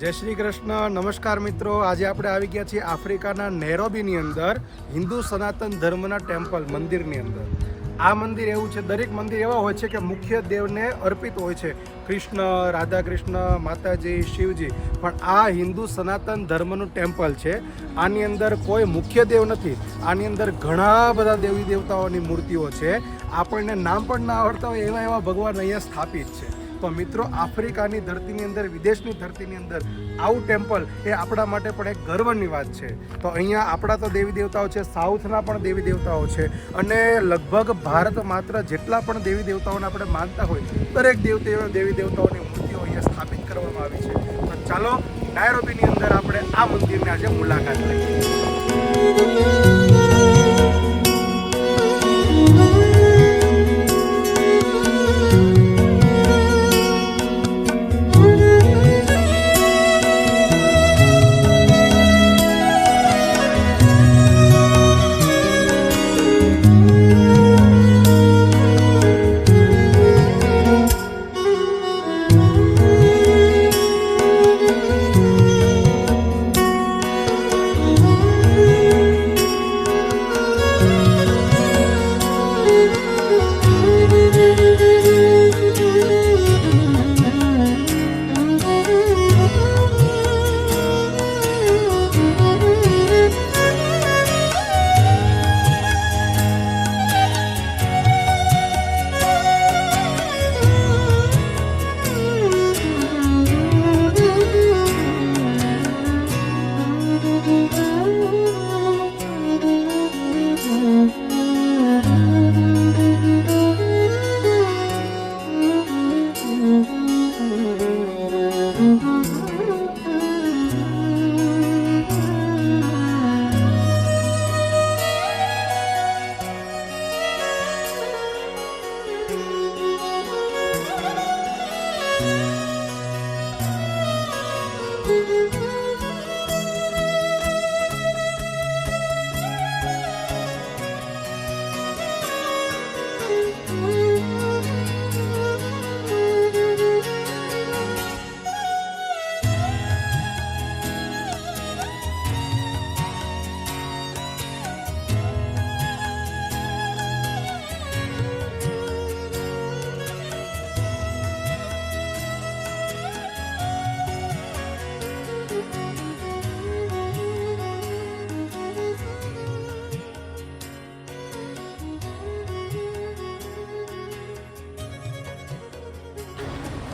જય શ્રી કૃષ્ણ. નમસ્કાર મિત્રો. આજે આપણે આવી ગયા છીએ આફ્રિકાના નેરોબીની અંદર, હિન્દુ સનાતન ધર્મના ટેમ્પલ મંદિરની અંદર. આ મંદિર એવું છે, દરેક મંદિર એવા હોય છે કે મુખ્ય દેવને અર્પિત હોય છે. કૃષ્ણ રાધા કૃષ્ણ માતાજી, શિવજી. પણ આ હિન્દુ સનાતન ધર્મનું ટેમ્પલ છે. આની અંદર કોઈ મુખ્ય દેવ નથી. આની અંદર ઘણા બધા દેવી દેવતાઓની મૂર્તિઓ છે. આપણને નામ પણ ના આવડતા હોય એવા એવા ભગવાન અહીંયા સ્થાપિત છે. તો મિત્રો, આફ્રિકાની ધરતીની અંદર, વિદેશની ધરતીની અંદર આવું ટેમ્પલ એ આપણા માટે પણ એક ગર્વની વાત છે. તો અહીંયા આપણા તો દેવી દેવતાઓ છે, સાઉથના પણ દેવી દેવતાઓ છે અને લગભગ ભારત માત્ર જેટલા પણ દેવી દેવતાઓને આપણે માનતા હોય, દરેક દેવ દેવી દેવતાઓની મૂર્તિઓ અહીંયા સ્થાપિત કરવામાં આવી છે. તો ચાલો, નાયરોબીની અંદર આપણે આ મંદિરની આજે મુલાકાત લઈએ.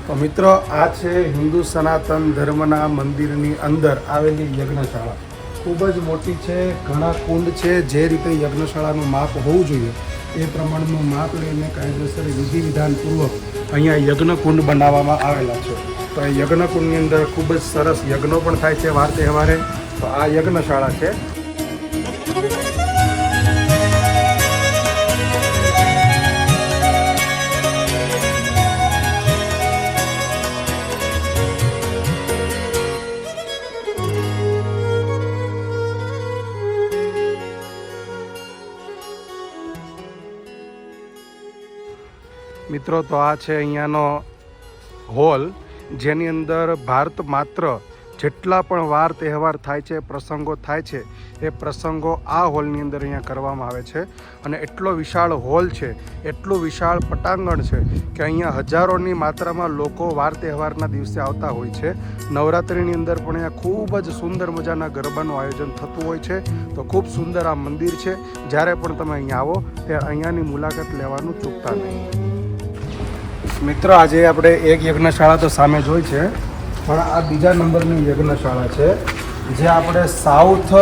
તો મિત્રો, આ છે હિન્દુ સનાતન ધર્મના મંદિરની અંદર આવેલી યજ્ઞશાળા. ખૂબ જ મોટી છે, ઘણા કુંડ છે, જે રીતે યજ્ઞશાળાનું માપ હોવું જોઈએ. એ પ્રમાણનું માપ લઈને કાયદેસર વિધિ વિધાનપૂર્વક અહીંયા યજ્ઞકુંડ બનાવવામાં આવેલા છે. તો એ યજ્ઞકુંડની અંદર ખૂબ જ સરસ યજ્ઞો પણ થાય છે વાર તહેવારે. તો આ યજ્ઞશાળા છે. મિત્રો, તો આ છે અહીંયાનો હોલ, જેની અંદર ભારત માત્ર જેટલા પણ વાર તહેવાર થાય છે, પ્રસંગો થાય છે, એ પ્રસંગો આ હોલની અંદર અહીંયા કરવામાં આવે છે. અને એટલો વિશાળ હોલ છે, એટલું વિશાળ પટાંગણ છે, કે અહીંયા હજારોની માત્રામાં લોકો વાર તહેવારના દિવસે આવતા હોય છે. નવરાત્રિની અંદર પણ અહીંયા ખૂબ જ સુંદર મજાના ગરબાનું આયોજન થતું હોય છે. તો ખૂબ સુંદર આ મંદિર છે. જ્યારે પણ તમે અહીંયા આવો ત્યારે અહીંયાની મુલાકાત લેવાનું ચૂકતા નહીં. મિત્રો, આજે આપણે એક યજ્ઞશાળા તો સામે જોઈ છે, પણ આ બીજા નંબરની યજ્ઞશાળા છે, જે આપણે સાઉથ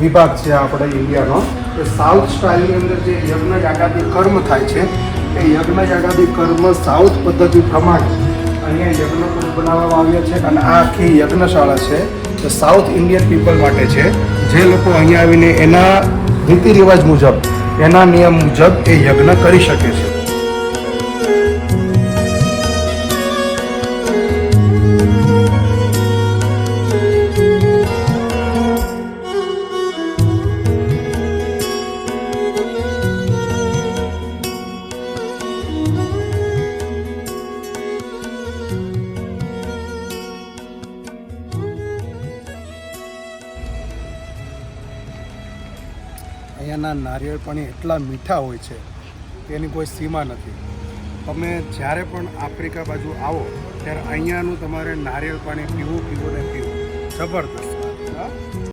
વિભાગ છે આપણે ઇન્ડિયાનો એ સાઉથ સ્ટાઇલની અંદર જે યજ્ઞ યાગાદી કર્મ થાય છે, એ યજ્ઞ યાગાદી કર્મ સાઉથ પદ્ધતિ પ્રમાણે અહીંયા યજ્ઞ બનાવવામાં આવ્યા છે અને આ આખી યજ્ઞશાળા છે, જે સાઉથ ઇન્ડિયન પીપલ માટે છે. જે લોકો અહીંયા આવીને એના રીતિ રિવાજ મુજબ, એના નિયમ મુજબ એ યજ્ઞ કરી શકે છે. અહીંયાના નારિયેળ પાણી એટલા મીઠા હોય છે કે એની કોઈ સીમા નથી. તમે જ્યારે પણ આફ્રિકા બાજુ આવો, ત્યારે અહીંયાનું તમારે નારિયેળ પાણી પીવું પીવું ને પીવું. જબરદસ્ત.